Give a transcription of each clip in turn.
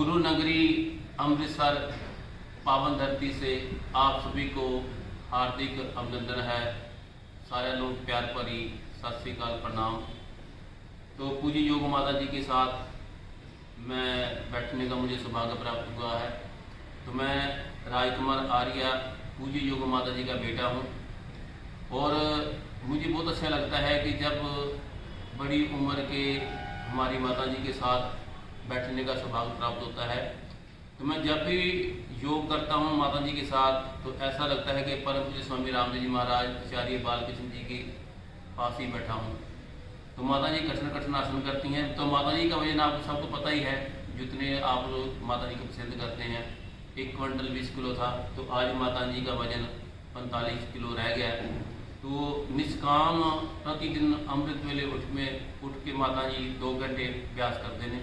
गुरु नगरी अमृतसर पावन धरती से आप सभी को हार्दिक अभिनंदन है। सारे लोग प्यार भरी सत श्रीकाल प्रणाम। तो पूजी योग माता जी के साथ मैं बैठने का मुझे सौभाग्य प्राप्त हुआ है। तो मैं राजकुमार आर्या पूजी योग माता जी का बेटा हूँ। और मुझे बहुत अच्छा लगता है कि जब बड़ी उम्र के हमारी माता जी के साथ बैठने का सौभाग्य प्राप्त होता है। तो मैं जब भी योग करता हूँ माता जी के साथ तो ऐसा लगता है कि परम पूज्य स्वामी रामदेव जी महाराज, आचार्य बालकृष्ण जी के पास ही बैठा हूँ। तो माता जी कठिन कठिन आसन करती हैं। तो माता जी का वज़न आपको सबको पता ही है, जितने आप लोग माता जी को पसंद करते हैं। एक क्विंटल बीस किलो था तो आज माता जी का वज़न पैंतालीस किलो रह गया। तो निष्काम प्रतिदिन अमृत वेले उठ में उठ के माता जी दो घंटे अभ्यास करते हैं।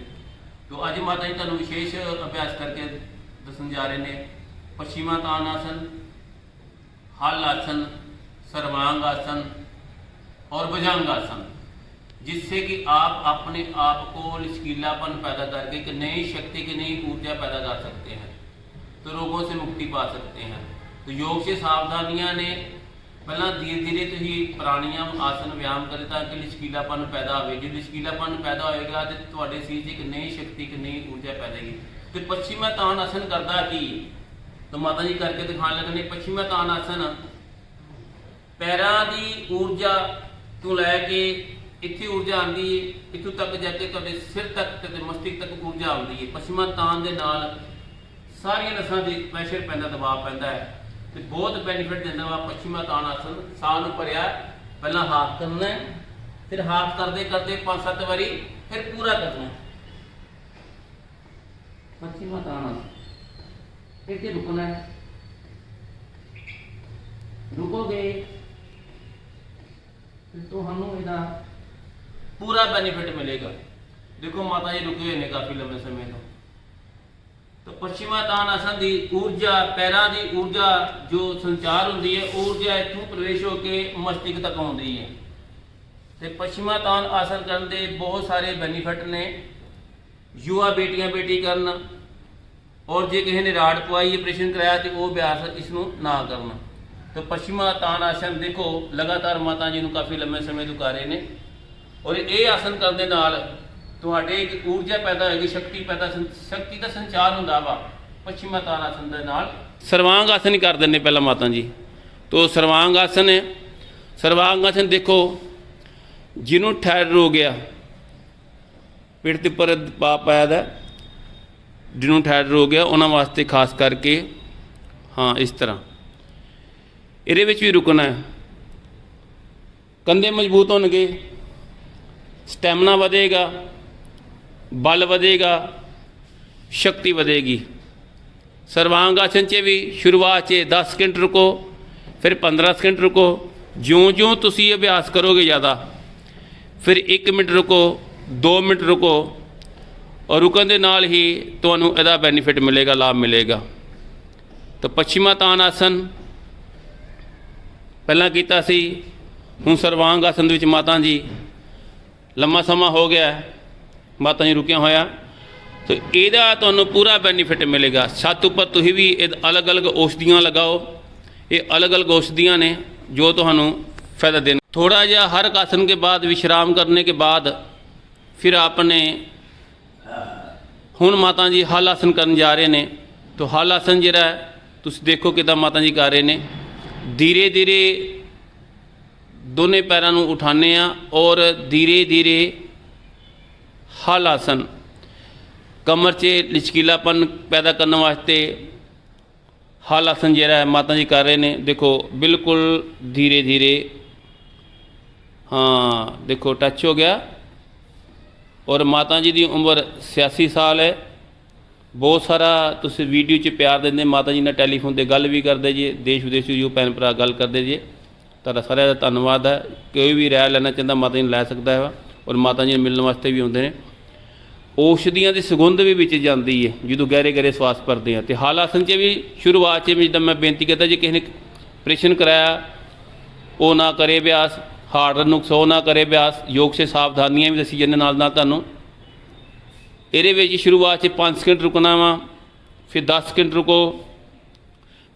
तो अज माता जी तुम विशेष अभ्यास करके दस जा रहे हैं पश्चिमा तान आसन, हल आसन, सर्वांग आसन और बजांग आसन, जिससे कि आप अपने आप को लचकीलापन पैदा करके एक नई शक्ति की नई ऊर्जा पैदा कर सकते हैं। तो रोगों से मुक्ति पा सकते हैं। तो योग से सावधानियाँ ने ਪਹਿਲਾਂ ਧੀਰੇ ਧੀਰੇ ਤੁਸੀਂ ਪ੍ਰਾਣਾਯਾਮ ਆਸਨ ਵਿਆਮ ਕਰੇ ਤਾਂ ਕਿ ਲਚਕੀਲਾਪਨ ਪੈਦਾ ਹੋਵੇ। ਜੇ ਲਚਕੀਲਾਪਨ ਪੈਦਾ ਹੋਏਗਾ ਤੇ ਤੁਹਾਡੇ ਸਰੀਰ 'ਚ ਇੱਕ ਨਈ ਸ਼ਕਤੀ, ਇੱਕ ਨਈ ਊਰਜਾ ਪੈਦਾਗੀ। ਹੋਏਗੀ ਤੇ ਪੱਛਮੀ ਤਾਨ ਆਸਨ ਕਰਦਾ ਕੀ? ਤਾਂ ਮਾਤਾ ਜੀ ਕਰਕੇ ਦਿਖਾਣ ਲੱਗਣੇ ਪੱਛਮੀ ਤਾਨ ਆਸਨ ਪੈਰਾਂ ਦੀ ਊਰਜਾ ਤੋਂ ਲੈ ਕੇ ਇੱਥੇ ਊਰਜਾ ਆਉਂਦੀ ਹੈ ਇੱਥੋਂ ਤੱਕ ਜਾ ਕੇ ਤੁਹਾਡੇ ਸਿਰ ਤੱਕ ਤੇ ਮਸਤਕ ਤੱਕ ਊਰਜਾ ਆਉਂਦੀ ਹੈ ਪੱਛਮੀ ਤਾਨ ਦੇ ਨਾਲ ਸਾਰੀਆਂ ਨਸਾਂ ਦੇ ਪ੍ਰੈਸ਼ਰ ਪੈਂਦਾ, ਦਬਾਅ ਪੈਂਦਾ ਹੈ। ਤੇ ਬਹੁਤ ਬੈਨੀਫਿਟ ਦਿੰਦਾ ਵਾ ਪੱਛਮੀ ਤਾਨ ਆਸਨ ਸਾਹ ਨੂੰ ਭਰਿਆ, ਪਹਿਲਾਂ ਹਾਥ ਕਰਨਾ ਫਿਰ ਹਾਥ ਕਰਦੇ ਕਰਦੇ ਪੰਜ ਸੱਤ ਵਾਰੀ ਫਿਰ ਪੂਰਾ ਕਰਨਾ ਹੈ। ਪੱਛਮੀ ਤਾਨ ਇੱਥੇ ਰੁਕਣਾ ਹੈ? ਰੁਕੋਗੇ? ਫਿਰ ਤੁਹਾਨੂੰ ਇਹਦਾ ਪੂਰਾ ਬੈਨੀਫਿਟ ਮਿਲੇਗਾ। ਦੇਖੋ ਮਾਤਾ ਜੀ ਰੁਕੇ ਹੋਏ ਨੇ ਕਾਫੀ ਲੰਬੇ ਸਮੇਂ ਤੋਂ। ਤਾਂ ਪੱਛਮੀ ਤਾਨ ਆਸਨ ਦੀ ਊਰਜਾ, ਪੈਰਾਂ ਦੀ ਊਰਜਾ ਜੋ ਸੰਚਾਰ ਹੁੰਦੀ ਹੈ, ਊਰਜਾ ਇੱਥੋਂ ਪ੍ਰਵੇਸ਼ ਹੋ ਕੇ ਮਸਤਿਸ਼ਕ ਤੱਕ ਆਉਂਦੀ ਹੈ। ਤੇ ਪੱਛਮੀ ਤਾਨ ਆਸਨ ਕਰਨ ਦੇ ਬਹੁਤ ਸਾਰੇ ਬੈਨੀਫਿਟ ਨੇ। ਯੁਵਾ ਬੇਟੀਆਂ ਬੇਟੀ ਕਰਨ ਔਰ ਜੇ ਕਿਸੇ ਨੇ ਰਾੜ ਪਵਾਈ, ਆਪਰੇਸ਼ਨ ਕਰਾਇਆ ਤੇ ਉਹ ਅਭਿਆਸ ਇਸ ਨੂੰ ਨਾ ਕਰਨਾ। ਤੇ ਪੱਛਮੀ ਤਾਨ ਆਸਨ ਦੇਖੋ, ਲਗਾਤਾਰ ਮਾਤਾ ਜੀ ਨੂੰ ਕਾਫੀ ਲੰਮੇ ਸਮੇਂ ਤੋਂ ਕਰ ਰਹੇ ਨੇ। ਔਰ ਇਹ ਆਸਨ ਕਰਨ ਦੇ ਨਾਲ ਤੁਹਾਡੇ ਇੱਕ ਊਰਜਾ ਪੈਦਾ ਹੋਏਗੀ, ਸ਼ਕਤੀ ਪੈਦਾ, ਸੰ- ਸ਼ਕਤੀ ਦਾ ਸੰਚਾਰ ਹੁੰਦਾ ਵਾ। ਪੱਛਮੀ ਤਾਨ ਦੇ ਨਾਲ। ਸਰਵਾਂਗ ਆਸਨ ਹੀ ਕਰ ਦਿੰਨੇ ਪਹਿਲਾਂ ਮਾਤਾ ਜੀ। ਤੋ ਸਰਵਾਂਗ ਆਸਨ ਹੈ। ਸਰਵਾਂਗ ਆਸਨ ਦੇਖੋ, ਜਿਹਨੂੰ ਠਹਿਰ ਹੋ ਗਿਆ ਪਿੱਠ 'ਤੇ ਪਰ ਪਾ ਪਾਇਆ ਦਾ, ਜਿਹਨੂੰ ਠਹਿਰ ਹੋ ਗਿਆ, ਉਹਨਾਂ ਵਾਸਤੇ ਖਾਸ ਕਰਕੇ, ਹਾਂ, ਇਸ ਤਰ੍ਹਾਂ। ਇਹਦੇ ਵਿੱਚ ਵੀ ਰੁਕਣਾ ਹੈ। ਕੰਧੇ ਮਜ਼ਬੂਤ ਹੋਣਗੇ। ਸਟੈਮਨਾ ਵਧੇਗਾ। ਬਲ ਵਧੇਗਾ, ਸ਼ਕਤੀ ਵਧੇਗੀ। ਸਰਵਾਂਗ ਆਸਨ 'ਚ ਵੀ ਸ਼ੁਰੂਆਤ 'ਚ 10 ਸਕਿੰਟ ਰੁਕੋ, ਫਿਰ 15 ਸਕਿੰਟ ਰੁਕੋ। ਜਿਉਂ-ਜਿਉਂ ਤੁਸੀਂ ਅਭਿਆਸ ਕਰੋਗੇ ਜ਼ਿਆਦਾ, ਫਿਰ 1 ਮਿੰਟ ਰੁਕੋ 2 ਮਿੰਟ ਰੁਕੋ ਔਰ ਰੁਕਣ ਦੇ ਨਾਲ ਹੀ ਤੁਹਾਨੂੰ ਇਹਦਾ ਬੈਨੀਫਿਟ ਮਿਲੇਗਾ, ਲਾਭ ਮਿਲੇਗਾ। ਤਾਂ ਪੱਛਮੀ ਤਾਨ ਆਸਨ ਪਹਿਲਾਂ ਕੀਤਾ ਸੀ, ਹੁਣ ਸਰਵਾਂਗ ਆਸਨ ਦੇ ਵਿੱਚ ਮਾਤਾ ਜੀ, ਲੰਮਾ ਸਮਾਂ ਹੋ ਗਿਆ। ਮਾਤਾ ਜੀ ਰੁਕਿਆ ਹੋਇਆ। ਤੇ ਇਹਦਾ ਤੁਹਾਨੂੰ ਪੂਰਾ ਬੈਨੀਫਿਟ ਮਿਲੇਗਾ। ਛੱਤ ਉੱਪਰ ਤੁਸੀਂ ਵੀ ਇਹ ਅਲੱਗ-ਅਲੱਗ ਔਸ਼ਧੀਆਂ ਲਗਾਓ। ਇਹ ਅਲੱਗ-ਅਲੱਗ ਔਸ਼ਧੀਆਂ ਨੇ ਜੋ ਤੁਹਾਨੂੰ ਫਾਇਦਾ ਦੇਣ। ਥੋੜਾ ਜਿਹਾ ਹਰ ਇੱਕ ਆਸਨ ਕੇ ਬਾਅਦ ਵਿਸ਼ਰਾਮ ਕਰਨੇ ਕੇ ਬਾਅਦ ਫਿਰ ਆਪਨੇ ਹੁਣ ਮਾਤਾ ਜੀ ਹਲ ਆਸਨ ਕਰਨ ਜਾ ਰਹੇ ਨੇ। ਤੋ ਹਲ ਆਸਨ ਜਿਹੜਾ ਹੈ, ਤੁਸੀਂ ਦੇਖੋ ਕਿਦਾਂ ਮਾਤਾ ਜੀ ਕਰ ਰਹੇ ਨੇ। ਧੀਰੇ ਧੀਰੇ ਦੋਨੇ ਪੈਰਾਂ ਨੂੰ ਉਠਾਉਂਦੇ ਆ ਔਰ ਧੀਰੇ ਧੀਰੇ ਹਲ ਆਸਨ। ਕਮਰ 'ਚ ਲਚਕੀਲਾਪਨ ਪੈਦਾ ਕਰਨ ਵਾਸਤੇ ਹਲ ਆਸਨ ਜਿਹੜਾ ਹੈ ਮਾਤਾ ਜੀ ਕਰ ਰਹੇ ਨੇ। ਦੇਖੋ, ਬਿਲਕੁਲ ਧੀਰੇ ਧੀਰੇ। ਹਾਂ, ਦੇਖੋ ਟੱਚ ਹੋ ਗਿਆ। ਔਰ ਮਾਤਾ ਜੀ ਦੀ ਉਮਰ 86 ਸਾਲ ਹੈ। ਬਹੁਤ ਸਾਰਾ ਤੁਸੀਂ ਵੀਡੀਓ 'ਚ ਪਿਆਰ ਦਿੰਦੇ ਮਾਤਾ ਜੀ ਨਾਲ ਟੈਲੀਫੋਨ ਤੇ ਗੱਲ ਵੀ ਕਰਦੇ ਜੀ। ਦੇਸ਼ ਵਿਦੇਸ਼ ਜੋ ਭੈਣ ਭਰਾ ਗੱਲ ਕਰਦੇ ਜੀ। ਤੁਹਾਡਾ ਸਾਰਿਆਂ ਦਾ ਧੰਨਵਾਦ ਹੈ। ਕੋਈ ਵੀ ਰਾਇ ਲੈਣਾ ਚਾਹੁੰਦਾ ਮਾਤਾ ਜੀ ਨੂੰ ਲੈ ਸਕਦਾ ਹੈ। ਔਰ ਮਾਤਾ ਜੀ ਨੂੰ ਮਿਲਣ ਵਾਸਤੇ ਵੀ ਆਉਂਦੇ ਨੇ। ਔਸ਼ਧੀਆਂ ਦੀ ਸੁਗੰਧ ਵੀ ਵਿੱਚ ਜਾਂਦੀ ਹੈ, ਜਦੋਂ ਗਹਿਰੇ ਗਹਿਰੇ ਸਵਾਸ ਭਰਦੇ ਆ ਤੇ ਹਾਲ ਆਸਨ 'ਚ ਵੀ, ਸ਼ੁਰੂਆਤ 'ਚ ਵੀ ਜਿੱਦਾਂ ਮੈਂ ਬੇਨਤੀ ਕਰਦਾ, ਜੇ ਕਿਸੇ ਨੇ ਆਪਰੇਸ਼ਨ ਕਰਾਇਆ, ਉਹ ਨਾ ਕਰੇ ਅਭਿਆਸ ਹਾਰਟ ਦਾ ਨੁਕਸ ਉਹ ਨਾ ਕਰੇ ਅਭਿਆਸ, ਯੋਗ ਸੇ ਸਾਵਧਾਨੀਆਂ ਵੀ ਦੱਸੀ ਜਾਂਦੇ ਨਾਲ ਨਾਲ ਤੁਹਾਨੂੰ। ਇਹਦੇ ਵਿੱਚ ਸ਼ੁਰੂਆਤ 'ਚ 5 ਸਕਿੰਟ ਰੁਕਣਾ ਵਾ, ਫਿਰ 10 ਸਕਿੰਟ ਰੁਕੋ,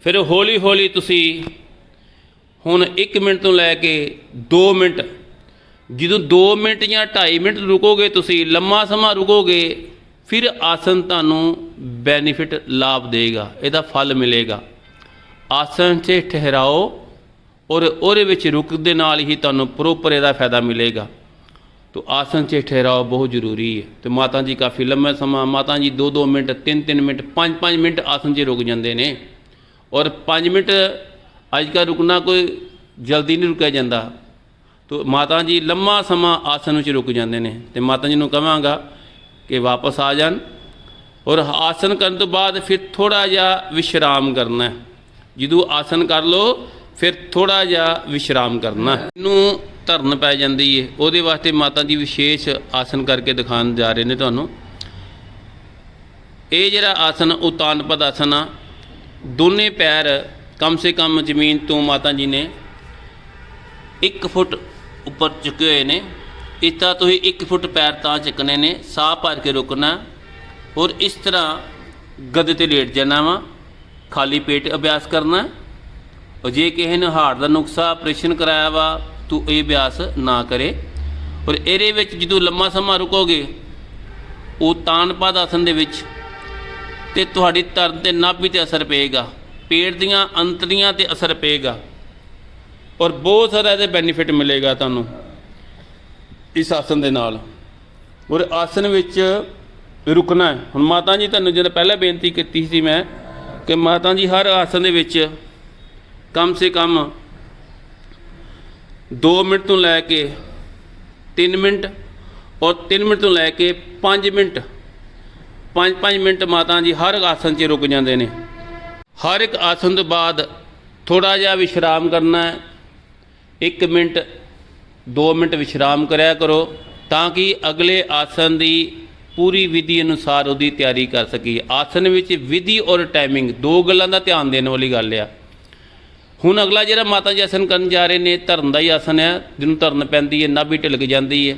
ਫਿਰ ਹੌਲੀ ਹੌਲੀ ਤੁਸੀਂ ਹੁਣ 1 ਮਿੰਟ ਤੋਂ ਲੈ ਕੇ 2 ਮਿੰਟ ਜਦੋਂ 2 ਮਿੰਟ ਜਾਂ 2.5 ਮਿੰਟ ਰੁਕੋਗੇ, ਤੁਸੀਂ ਲੰਮਾ ਸਮਾਂ ਰੁਕੋਗੇ, ਫਿਰ ਆਸਨ ਤੁਹਾਨੂੰ ਬੈਨੀਫਿਟ ਲਾਭ ਦੇਗਾ, ਇਹਦਾ ਫਲ ਮਿਲੇਗਾ। ਆਸਨ 'ਚ ਠਹਿਰਾਓ ਔਰ ਉਹਦੇ ਵਿੱਚ ਰੁਕ ਦੇ ਨਾਲ ਹੀ ਤੁਹਾਨੂੰ ਪ੍ਰੋਪਰ ਇਹਦਾ ਫਾਇਦਾ ਮਿਲੇਗਾ। ਤੋ ਆਸਨ 'ਚ ਠਹਿਰਾਓ ਬਹੁਤ ਜ਼ਰੂਰੀ ਹੈ। ਤੇ ਮਾਤਾ ਜੀ ਕਾਫੀ ਲੰਮਾ ਸਮਾਂ, ਮਾਤਾ ਜੀ 2-2 ਮਿੰਟ 3-3 ਮਿੰਟ 5-5 ਮਿੰਟ ਆਸਨ 'ਚ ਰੁਕ ਜਾਂਦੇ ਨੇ। ਔਰ 5 ਮਿੰਟ ਅੱਜ ਕੱਲ੍ਹ ਰੁਕਣਾ ਕੋਈ ਜਲਦੀ ਨਹੀਂ ਰੁਕਿਆ ਜਾਂਦਾ। ਤੋ ਮਾਤਾ ਜੀ ਲੰਮਾ ਸਮਾਂ ਆਸਨ ਵਿੱਚ ਰੁਕ ਜਾਂਦੇ ਨੇ ਤੇ ਮਾਤਾ ਜੀ ਨੂੰ ਕਹਾਂਗਾ ਕਿ ਵਾਪਸ ਆ ਜਾਣ ਔਰ ਆਸਨ ਕਰਨ ਤੋਂ ਬਾਅਦ ਫਿਰ ਥੋੜਾ ਜਿਹਾ ਵਿਸ਼ਰਾਮ ਕਰਨਾ ਹੈ। ਜਦੋਂ ਆਸਨ ਕਰ ਲੋ ਫਿਰ ਥੋੜਾ ਜਿਹਾ ਵਿਸ਼ਰਾਮ ਕਰਨਾ ਇਹਨੂੰ ਧਰਨ ਪੈ ਜਾਂਦੀ ਹੈ ਉਹਦੇ ਵਾਸਤੇ ਮਾਤਾ ਜੀ ਵਿਸ਼ੇਸ਼ ਆਸਨ ਕਰਕੇ ਦਿਖਾਉਣ ਜਾ ਰਹੇ ਨੇ ਤੁਹਾਨੂੰ। ਇਹ ਜਿਹੜਾ ਆਸਨ ਉਤਾਨ ਪਦ ਆਸਨ ਆ। ਦੋਨੇ ਪੈਰ ਕਮ ਸੇ ਕਮ ਜ਼ਮੀਨ ਤੋਂ ਮਾਤਾ ਜੀ ਨੇ 1 ਫੁੱਟ ਉੱਪਰ ਚੁੱਕੇ ਹੋਏ ਨੇ। ਇਸ ਤਰ੍ਹਾਂ ਤੁਸੀਂ 1 ਫੁੱਟ ਪੈਰ ਤਾਂ ਚੱਕਣੇ ਨੇ, ਸਾਹ ਭਰ ਕੇ ਰੁਕਣਾ। ਔਰ ਇਸ ਤਰ੍ਹਾਂ ਗੱਦੇ ਤੇ ਲੇਟ ਜਾਣਾ ਵਾ, ਖਾਲੀ ਪੇਟ ਅਭਿਆਸ ਕਰਨਾ। ਔਰ ਜੇ ਕਿਸੇ ਨੂੰ ਹਾਰਟ ਦਾ ਨੁਕਸਾ, ਆਪਰੇਸ਼ਨ ਕਰਾਇਆ ਵਾ, ਤੂੰ ਇਹ ਅਭਿਆਸ ਨਾ ਕਰੇ। ਔਰ ਇਹਦੇ ਵਿੱਚ ਜਦੋਂ ਲੰਮਾ ਸਮਾਂ ਰੁਕੋਗੇ, ਉਹ ਤਾਨਪਾਦ ਆਸਨ ਦੇ ਵਿੱਚ ਤੇ ਤੁਹਾਡੀ ਧਰਨ ਤੇ ਨਾਭੀ ਤੇ ਅਸਰ ਪਏਗਾ। ਪੇਟ ਦੀਆਂ ਅੰਤਰੀਆਂ ਤੇ ਅਸਰ ਪਏਗਾ। ਔਰ ਬਹੁਤ ਸਾਰਾ ਇਹਦੇ ਬੈਨੀਫਿਟ ਮਿਲੇਗਾ ਤੁਹਾਨੂੰ ਇਸ ਆਸਨ ਦੇ ਨਾਲ। ਔਰ ਆਸਨ ਵਿੱਚ ਰੁਕਣਾ ਹੈ। ਹੁਣ ਮਾਤਾ ਜੀ, ਤੁਹਾਨੂੰ ਜਦੋਂ ਪਹਿਲਾਂ ਬੇਨਤੀ ਕੀਤੀ ਸੀ ਮੈਂ ਕਿ ਮਾਤਾ ਜੀ, ਹਰ ਆਸਨ ਦੇ ਵਿੱਚ ਕਮ ਸੇ ਕਮ 2 ਮਿੰਟ ਤੋਂ ਲੈ ਕੇ 3 ਮਿੰਟ ਔਰ 3 ਮਿੰਟ ਤੋਂ ਲੈ ਕੇ 5 ਮਿੰਟ 5-5 ਮਿੰਟ ਮਾਤਾ ਜੀ ਹਰ ਆਸਨ 'ਚ ਰੁਕ ਜਾਂਦੇ ਨੇ। ਹਰ ਇੱਕ ਆਸਨ ਤੋਂ ਬਾਅਦ ਥੋੜਾ ਜਿਹਾ ਵਿਸ਼ਰਾਮ ਕਰਨਾ ਹੈ। 1 ਮਿੰਟ 2 ਮਿੰਟ ਵਿਸ਼ਰਾਮ ਕਰਿਆ ਕਰੋ ਤਾਂ ਕਿ ਅਗਲੇ ਆਸਨ ਦੀ ਪੂਰੀ ਵਿਧੀ ਅਨੁਸਾਰ ਉਹਦੀ ਤਿਆਰੀ ਕਰ ਸਕੀਏ। ਆਸਨ ਵਿੱਚ ਵਿਧੀ ਔਰ ਟਾਈਮਿੰਗ ਦੋ ਗੱਲਾਂ ਦਾ ਧਿਆਨ ਦੇਣ ਵਾਲੀ ਗੱਲ ਆ। ਹੁਣ ਅਗਲਾ ਜਿਹੜਾ ਮਾਤਾ ਜੀ ਆਸਨ ਕਰਨ ਜਾ ਰਹੇ ਨੇ, ਧਰਨ ਦਾ ਹੀ ਆਸਨ ਹੈ ਜਿਹਨੂੰ ਧਰਨ ਪੈਂਦੀ ਹੈ, ਨਾਭੀ ਢਿਲਕ ਜਾਂਦੀ ਹੈ।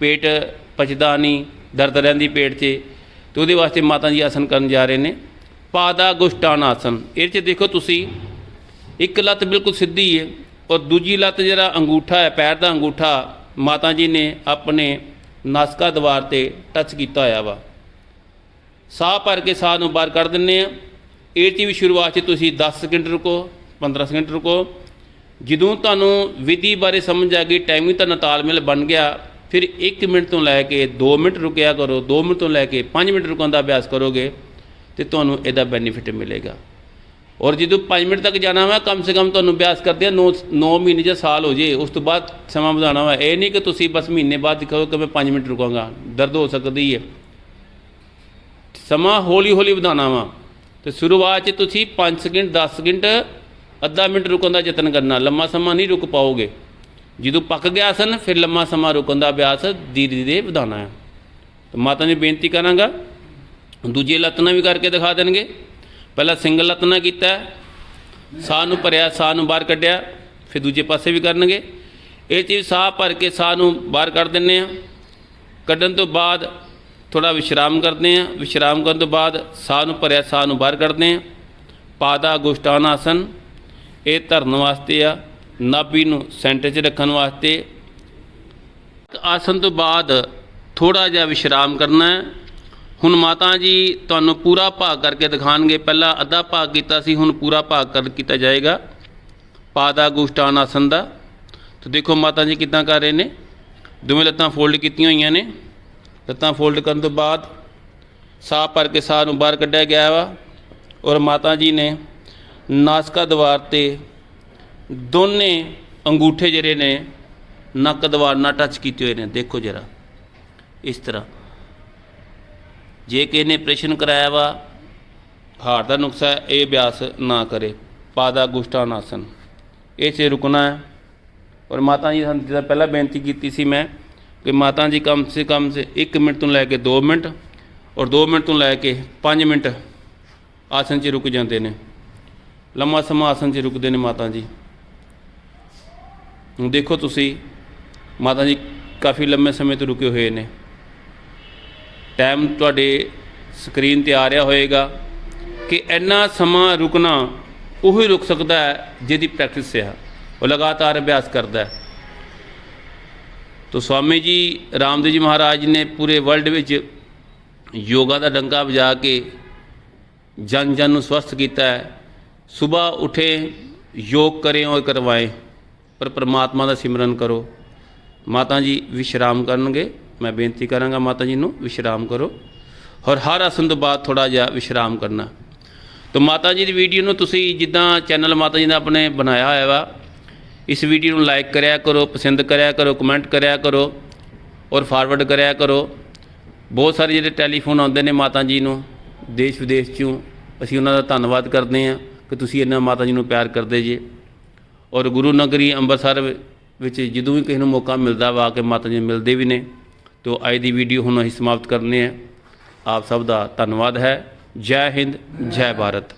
ਪੇਟ ਪਚਦਾ ਨਹੀਂ, ਦਰਦ ਰਹਿੰਦੀ ਪੇਟ 'ਚ। ਤੇ ਉਹਦੇ ਵਾਸਤੇ ਮਾਤਾ ਜੀ ਆਸਨ ਕਰਨ ਜਾ ਰਹੇ ਨੇ, ਪਾਦਾ ਗੁਸ਼ਟਾਨ ਆਸਨ ਇਹ 'ਚ ਦੇਖੋ ਤੁਸੀਂ, ਇੱਕ ਲੱਤ ਬਿਲਕੁਲ ਸਿੱਧੀ ਹੈ ਔਰ ਦੂਜੀ ਲੱਤ ਜਿਹੜਾ ਅੰਗੂਠਾ ਹੈ, ਪੈਰ ਦਾ ਅੰਗੂਠਾ, ਮਾਤਾ ਜੀ ਨੇ ਆਪਣੇ ਨਾਸਕਾ ਦੀਵਾਰ ਤੇ ਟੱਚ ਕੀਤਾ ਹੋਇਆ ਵਾ। ਸਾਹ ਭਰ ਕੇ ਸਾਹ ਨੂੰ ਬਾਹਰ ਕੱਢ ਦਿੰਨੇ ਆ ਇਹ 'ਚ ਵੀ ਸ਼ੁਰੂਆਤ 'ਚ ਤੁਸੀਂ 10 ਸਕਿੰਟ ਰੁਕੋ 15 ਸਕਿੰਟ ਰੁਕੋ। ਜਦੋਂ ਤੁਹਾਨੂੰ ਵਿਧੀ ਬਾਰੇ ਸਮਝ ਆ ਗਈ ਟਾਈਮਿੰਗ ਤਾਂ ਤਾਲਮੇਲ ਬਣ ਗਿਆ, ਫਿਰ 1 ਮਿੰਟ ਤੋਂ ਲੈ ਕੇ 2 ਮਿੰਟ ਰੁਕਿਆ ਕਰੋ 2 ਮਿੰਟ ਤੋਂ ਲੈ ਕੇ 5 ਮਿੰਟ ਰੁਕਣ ਦਾ ਅਭਿਆਸ ਕਰੋਗੇ ਤੇ ਤੁਹਾਨੂੰ ਇਹਦਾ ਬੈਨੀਫਿਟ ਮਿਲੇਗਾ। ਔਰ ਜਦੋਂ 5 ਮਿੰਟ ਤੱਕ ਜਾਣਾ ਵਾ, ਕਮ ਸੇ ਕਮ ਤੁਹਾਨੂੰ ਅਭਿਆਸ ਕਰਦੇ ਆ 9 9 ਮਹੀਨੇ ਜਾਂ ਸਾਲ ਹੋ ਜੇ, ਉਸ ਤੋਂ ਬਾਅਦ ਸਮਾਂ ਵਧਾਉਣਾ ਵਾ। ਇਹ ਨਹੀਂ ਕਿ ਤੁਸੀਂ ਬਸ ਮਹੀਨੇ ਬਾਅਦ ਕਹੋ ਕਿ ਮੈਂ 5 ਮਿੰਟ ਰੁਕਾਂਗਾ। ਦਰਦ ਹੋ ਸਕਦੀ ਹੈ। ਸਮਾਂ ਹੌਲੀ ਹੌਲੀ ਵਧਾਉਣਾ ਵਾ। ਤੇ ਸ਼ੁਰੂਆਤ 'ਚ ਤੁਸੀਂ 5 ਸਕਿੰਟ 10 ਸਕਿੰਟ, ਅੱਧਾ ਮਿੰਟ ਰੁਕਣ ਦਾ ਯਤਨ ਕਰਨਾ। ਲੰਮਾ ਸਮਾਂ ਨਹੀਂ ਰੁਕ ਪਾਓਗੇ। ਜਦੋਂ ਪੱਕ ਗਿਆ ਆਸਨ ਫਿਰ ਲੰਮਾ ਸਮਾਂ ਰੁਕਣ ਦਾ ਅਭਿਆਸ ਧੀਰੇ ਧੀਰੇ ਵਧਾਉਣਾ ਹੈ। ਤਾਂ ਮਾਤਾ ਜੀ ਬੇਨਤੀ ਕਰਾਂਗਾ। ਦੂਜੇ ਲੱਤ ਨਾਲ ਵੀ ਕਰਕੇ ਦਿਖਾ ਦੇਣਗੇ। ਪਹਿਲਾਂ ਸਿੰਗਲ ਲੱਤ ਨਾਲ ਕੀਤਾ, ਸਾਹ ਨੂੰ ਭਰਿਆ, ਸਾਹ ਨੂੰ ਬਾਹਰ ਕੱਢਿਆ, ਫਿਰ ਦੂਜੇ ਪਾਸੇ ਵੀ ਕਰਨਗੇ। ਇਹ ਚੀਜ਼ ਸਾਹ ਭਰ ਕੇ ਸਾਹ ਨੂੰ ਬਾਹਰ ਕੱਢ ਦਿੰਨੇ ਆ ਕੱਢਣ ਤੋਂ ਬਾਅਦ ਥੋੜਾ ਵਿਸ਼ਰਾਮ ਕਰਦੇ ਆ ਵਿਸ਼ਰਾਮ ਕਰਨ ਤੋਂ ਬਾਅਦ ਸਾਹ ਨੂੰ ਭਰਿਆ, ਸਾਹ ਨੂੰ ਬਾਹਰ ਕੱਢਦੇ ਆ ਪਾਦਾ ਗੁਸ਼ਟਾਨ ਆਸਨ, ਇਹ ਧਰਨ ਵਾਸਤੇ ਆ, ਨਾਭੀ ਨੂੰ ਸੈਂਟਰ 'ਚ ਰੱਖਣ ਵਾਸਤੇ। ਆਸਨ ਤੋਂ ਬਾਅਦ ਥੋੜਾ ਜਿਹਾ ਵਿਸ਼ਰਾਮ ਕਰਨਾ ਹੈ। ਹੁਣ ਮਾਤਾ ਜੀ ਤੁਹਾਨੂੰ ਪੂਰਾ ਭਾਗ ਕਰਕੇ ਦਿਖਾਣਗੇ। ਪਹਿਲਾਂ ਅੱਧਾ ਭਾਗ ਕੀਤਾ ਸੀ, ਹੁਣ ਪੂਰਾ ਭਾਗ ਕਰ ਕੀਤਾ ਜਾਏਗਾ। ਪਾਦਾ ਗੁਸ਼ਟਾਨ ਆਸਨ ਦਾ। ਤੇ ਦੇਖੋ ਮਾਤਾ ਜੀ ਕਿਦਾਂ ਕਰ ਰਹੇ ਨੇ। ਦੋਵੇਂ ਲੱਤਾਂ ਫੋਲਡ ਕੀਤੀਆਂ ਹੋਈਆਂ ਨੇ। ਲੱਤਾਂ ਫੋਲਡ ਕਰਨ ਤੋਂ ਬਾਅਦ ਸਾਹ ਭਰ ਕੇ ਸਾਹ ਨੂੰ ਬਾਹਰ ਕੱਢਿਆ ਗਿਆ ਵਾ ਔਰ ਮਾਤਾ ਜੀ ਨੇ ਨਾਸਕਾ ਦੀਵਾਰ ਤੇ ਦੋਨੇ ਅੰਗੂਠੇ ਜਿਹੜੇ ਨੇ, ਨੱਕ ਦੀਵਾਰ ਨਾਲ ਟੱਚ ਕੀਤੇ ਹੋਏ ਨੇ। ਦੇਖੋ ਜਰਾ, ਇਸ ਤਰ੍ਹਾਂ। ਜੇ ਕਿਸੇ ਨੇ ਆਪਰੇਸ਼ਨ ਕਰਾਇਆ ਵਾ, ਹਾਰ ਦਾ ਨੁਕਸਾ ਇਹ ਅਭਿਆਸ ਨਾ ਕਰੇ, ਪਾਦਾ ਗੁਸ਼ਟਾਨ ਆਸਨ ਇਹ 'ਚ ਰੁਕਣਾ ਹੈ। ਔਰ ਮਾਤਾ ਜੀ, ਸਾਨੂੰ ਜਿੱਦਾਂ ਪਹਿਲਾਂ ਬੇਨਤੀ ਕੀਤੀ ਸੀ ਮੈਂ ਕਿ ਮਾਤਾ ਜੀ ਕਮ ਸੇ ਕਮ ਸੇ 1 ਮਿੰਟ ਤੋਂ ਲੈ ਕੇ 2 ਮਿੰਟ ਔਰ 2 ਮਿੰਟ ਤੋਂ ਲੈ ਕੇ 5 ਮਿੰਟ ਆਸਨ 'ਚ ਰੁਕ ਜਾਂਦੇ ਨੇ। ਲੰਮਾ ਸਮਾਂ ਆਸਨ 'ਚ ਰੁਕਦੇ ਨੇ ਮਾਤਾ ਜੀ। ਹੁਣ ਦੇਖੋ ਤੁਸੀਂ, ਮਾਤਾ ਜੀ ਕਾਫੀ ਲੰਮੇ ਸਮੇਂ ਤੋਂ ਰੁਕੇ ਹੋਏ ਨੇ। ਟਾਈਮ ਤੁਹਾਡੇ ਸਕਰੀਨ ਤੇ ਆ ਰਿਹਾ ਹੋਏਗਾ ਕਿ ਇੰਨਾ ਸਮਾਂ ਰੁਕਣਾ ਉਹੀ ਰੁਕ ਸਕਦਾ ਹੈ ਜਿਹਦੀ ਪ੍ਰੈਕਟਿਸ ਹੈ। ਉਹ ਲਗਾਤਾਰ ਅਭਿਆਸ ਕਰਦਾ ਹੈ। ਤੋ ਸਵਾਮੀ ਜੀ, ਰਾਮਦੇਵ ਜੀ ਮਹਾਰਾਜ ਨੇ ਪੂਰੇ ਵਰਲਡ ਵਿੱਚ ਯੋਗਾ ਦਾ ਡੰਕਾ ਵਜਾ ਕੇ ਜਨ ਜਨ ਨੂੰ ਸਵਸਥ ਕੀਤਾ ਹੈ। ਸਵੇਰ ਉਠੇ, ਯੋਗ ਕਰੇ ਔਰ ਕਰਵਾਏ। ਪਰ ਪ੍ਰਮਾਤਮਾ ਦਾ ਸਿਮਰਨ ਕਰੋ। ਮਾਤਾ ਜੀ, ਵਿਸ਼ਰਾਮ ਕਰਨਗੇ। ਮੈਂ ਬੇਨਤੀ ਕਰਾਂਗਾ ਮਾਤਾ ਜੀ ਨੂੰ, ਵਿਸ਼ਰਾਮ ਕਰੋ। ਔਰ ਹਰ ਆਸਨ ਤੋਂ ਬਾਅਦ ਥੋੜਾ ਜਿਹਾ ਵਿਸ਼ਰਾਮ ਕਰਨਾ। ਤੋ ਮਾਤਾ ਜੀ ਦੀ ਵੀਡੀਓ ਨੂੰ ਤੁਸੀਂ ਜਿੱਦਾਂ ਚੈਨਲ ਮਾਤਾ ਜੀ ਨੇ ਆਪਣੇ ਬਣਾਇਆ ਹੋਇਆ ਵਾ, ਇਸ ਵੀਡੀਓ ਨੂੰ ਲਾਈਕ ਕਰਿਆ ਕਰੋ, ਪਸੰਦ ਕਰਿਆ ਕਰੋ, ਕਮੈਂਟ ਕਰਿਆ ਕਰੋ, ਔਰ ਫਾਰਵਰਡ ਕਰਿਆ ਕਰੋ। ਬਹੁਤ ਸਾਰੇ ਜਿਹੜੇ ਟੈਲੀਫੋਨ ਆਉਂਦੇ ਨੇ ਮਾਤਾ ਜੀ ਨੂੰ, ਦੇਸ਼ ਵਿਦੇਸ਼ ਚੋਂ, ਅਸੀਂ ਉਹਨਾਂ ਦਾ ਧੰਨਵਾਦ ਕਰਦੇ ਹਾਂ ਕਿ ਤੁਸੀਂ ਇਹਨਾਂ ਮਾਤਾ ਜੀ ਨੂੰ ਪਿਆਰ ਕਰਦੇ ਜੇ। ਔਰ ਗੁਰੂ ਨਗਰੀ ਅੰਮ੍ਰਿਤਸਰ ਵਿੱਚ ਜਦੋਂ ਵੀ ਕਿਸੇ ਨੂੰ ਮੌਕਾ ਮਿਲਦਾ ਵਾ ਕਿ ਮਾਤਾ ਜੀ ਮਿਲਦੇ ਵੀ ਨੇ। ਤੋ ਅੱਜ ਦੀ ਵੀਡੀਓ ਹੁਣ ਅਸੀਂ ਸਮਾਪਤ ਕਰਨੇ ਆ ਆਪ ਸਭ ਦਾ ਧੰਨਵਾਦ ਹੈ। ਜੈ ਹਿੰਦ, ਜੈ ਭਾਰਤ।